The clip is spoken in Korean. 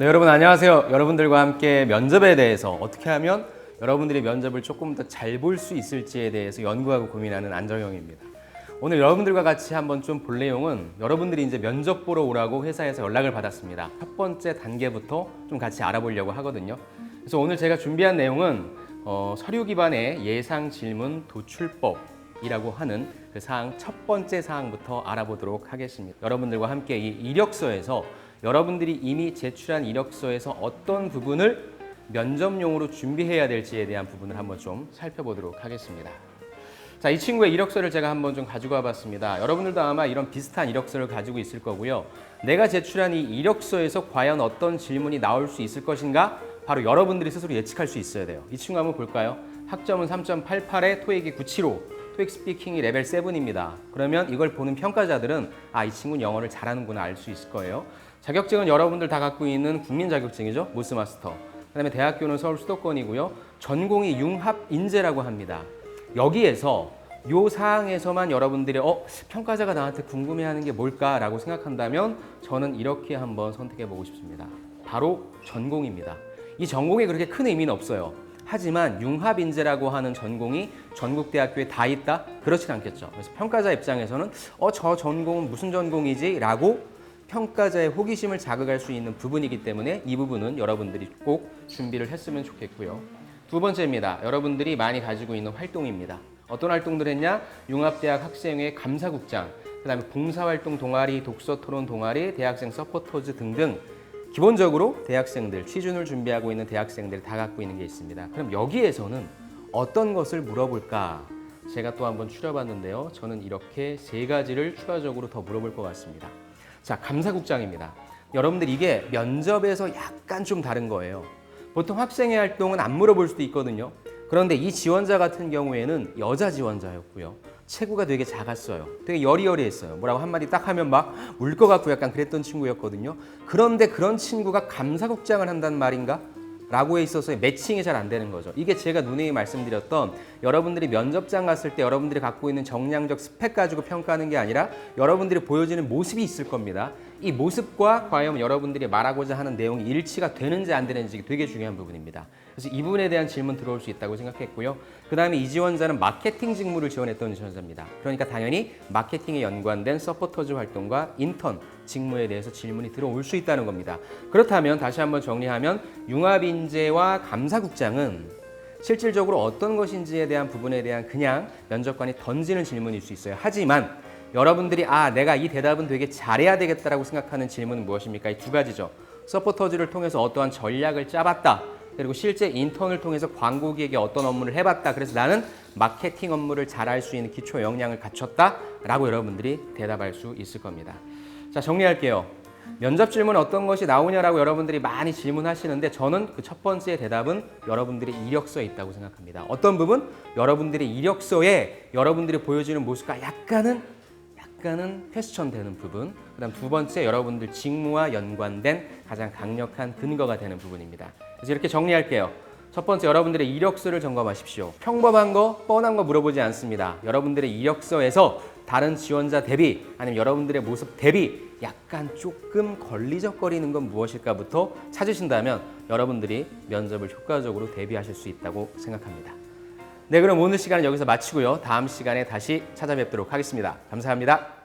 네, 여러분 안녕하세요. 여러분들과 함께 면접에 대해서 어떻게 하면 여러분들이 면접을 조금 더 잘 볼 수 있을지에 대해서 연구하고 고민하는 안정영입니다. 오늘 여러분들과 같이 한번 좀 볼 내용은 여러분들이 이제 면접 보러 오라고 회사에서 연락을 받았습니다. 첫 번째 단계부터 좀 같이 알아보려고 하거든요. 그래서 오늘 제가 준비한 내용은 어, 서류 기반의 예상 질문 도출법이라고 하는 그 사항 첫 번째 사항부터 알아보도록 하겠습니다. 여러분들과 함께 이 이력서에서 여러분들이 이미 제출한 이력서에서 어떤 부분을 면접용으로 준비해야 될지에 대한 부분을 한번 좀 살펴보도록 하겠습니다. 자, 이 친구의 이력서를 제가 한번 좀 가지고 와봤습니다. 여러분들도 아마 이런 비슷한 이력서를 가지고 있을 거고요. 내가 제출한 이 이력서에서 과연 어떤 질문이 나올 수 있을 것인가? 바로 여러분들이 스스로 예측할 수 있어야 돼요. 이 친구 한번 볼까요? 학점은 3.88에 토익이 975, 토익 스피킹이 레벨 7입니다. 그러면 이걸 보는 평가자들은 아, 이 친구는 영어를 잘하는구나 알 수 있을 거예요. 자격증은 여러분들 다 갖고 있는 국민 자격증이죠. 모스마스터. 그다음에 대학교는 서울 수도권이고요. 전공이 융합 인재라고 합니다. 여기에서 요 사항에서만 여러분들이 어 평가자가 나한테 궁금해하는 게 뭘까라고 생각한다면 저는 이렇게 한번 선택해 보고 싶습니다. 바로 전공입니다. 이 전공에 그렇게 큰 의미는 없어요. 하지만 융합 인재라고 하는 전공이 전국 대학교에 다 있다? 그렇진 않겠죠. 그래서 평가자 입장에서는 어 저 전공은 무슨 전공이지라고 평가자의 호기심을 자극할 수 있는 부분이기 때문에 이 부분은 여러분들이 꼭 준비를 했으면 좋겠고요. 두 번째입니다. 여러분들이 많이 가지고 있는 활동입니다. 어떤 활동들 했냐? 융합대학 학생회 감사국장, 그 다음에 봉사활동 동아리, 독서토론 동아리, 대학생 서포터즈 등등 기본적으로 대학생들, 취준을 준비하고 있는 대학생들이 다 갖고 있는 게 있습니다. 그럼 여기에서는 어떤 것을 물어볼까? 제가 또 한번 추려봤는데요. 저는 이렇게 세 가지를 추가적으로 더 물어볼 것 같습니다. 자, 감사국장입니다. 여러분들 이게 면접에서 약간 좀 다른 거예요. 보통 학생회 활동은 안 물어볼 수도 있거든요. 그런데 이 지원자 같은 경우에는 여자 지원자였고요. 체구가 되게 작았어요. 되게 여리여리했어요. 뭐라고 한마디 딱 하면 막 울 것 같고 약간 그랬던 친구였거든요. 그런데 그런 친구가 감사국장을 한단 말인가? 라고에 있어서 매칭이 잘 안 되는 거죠. 이게 제가 누누이 말씀드렸던 여러분들이 면접장 갔을 때 여러분들이 갖고 있는 정량적 스펙 가지고 평가하는 게 아니라 여러분들이 보여지는 모습이 있을 겁니다. 이 모습과 과연 여러분들이 말하고자 하는 내용이 일치가 되는지 안 되는지 되게 중요한 부분입니다. 그래서 이 부분에 대한 질문 들어올 수 있다고 생각했고요. 그 다음에 이 지원자는 마케팅 직무를 지원했던 지원자입니다. 그러니까 당연히 마케팅에 연관된 서포터즈 활동과 인턴 직무에 대해서 질문이 들어올 수 있다는 겁니다. 그렇다면 다시 한번 정리하면 융합인재와 감사국장은 실질적으로 어떤 것인지에 대한 부분에 대한 그냥 면접관이 던지는 질문일 수 있어요. 하지만 여러분들이 아 내가 이 대답은 되게 잘해야 되겠다라고 생각하는 질문은 무엇입니까? 이 두 가지죠. 서포터즈를 통해서 어떠한 전략을 짜봤다. 그리고 실제 인턴을 통해서 광고기에게 어떤 업무를 해봤다. 그래서 나는 마케팅 업무를 잘할 수 있는 기초 역량을 갖췄다라고 여러분들이 대답할 수 있을 겁니다. 자 정리할게요. 면접 질문 어떤 것이 나오냐라고 여러분들이 많이 질문하시는데 저는 그 첫 번째 대답은 여러분들의 이력서에 있다고 생각합니다. 어떤 부분? 여러분들의 이력서에 여러분들이 보여주는 모습과 약간은 약간은 퀘스천 되는 부분. 그다음 두 번째 여러분들 직무와 연관된 가장 강력한 근거가 되는 부분입니다. 그래서 이렇게 정리할게요. 첫 번째 여러분들의 이력서를 점검하십시오. 평범한 거, 뻔한 거 물어보지 않습니다. 여러분들의 이력서에서 다른 지원자 대비 아니면 여러분들의 모습 대비 약간 조금 걸리적거리는 건 무엇일까부터 찾으신다면 여러분들이 면접을 효과적으로 대비하실 수 있다고 생각합니다. 네, 그럼 오늘 시간은 여기서 마치고요. 다음 시간에 다시 찾아뵙도록 하겠습니다. 감사합니다.